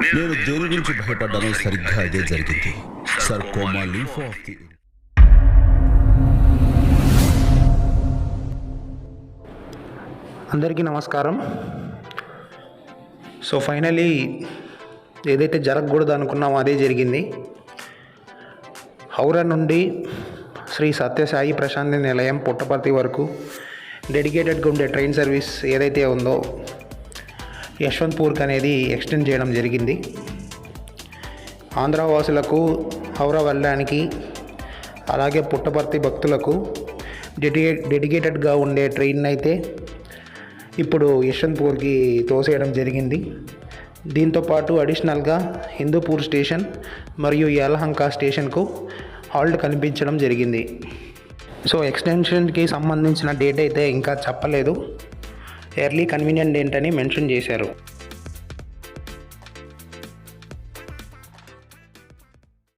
నేను దేని గురించి భయపడ్డానో సరిగ్గా అదే జరిగింది. Sir coma leaf of the అందరికీ నమస్కారం. సో ఫైనలీ ఏదైతే జరగకూడదు అనుకున్నామో అదే జరిగింది. హౌరా నుండి శ్రీ సత్యసాయి ప్రశాంతి నిలయం పుట్టపర్తి వరకు డెడికేటెడ్గా ఉండే ట్రైన్ సర్వీస్ ఏదైతే ఉందో యశ్వంత్పూర్కి అనేది ఎక్స్టెండ్ చేయడం జరిగింది. ఆంధ్ర వాసులకు హౌరా వెళ్ళడానికి అలాగే పుట్టపర్తి భక్తులకు డెడికే డెడికేటెడ్గా ఉండే ట్రైన్ అయితే ఇప్పుడు యశ్వంత్పూర్కి తోసేయడం జరిగింది. దీంతోపాటు అడిషనల్గా హిందూపూర్ స్టేషన్ మరియు యలహంక స్టేషన్కు హాల్ట్ కనిపించడం జరిగింది. సో ఎక్స్టెన్షన్కి సంబంధించిన డేట్ అయితే ఇంకా చెప్పలేదు. ఎర్లీ కన్వీనియంట్ ఏంటని మెన్షన్ చేశారు.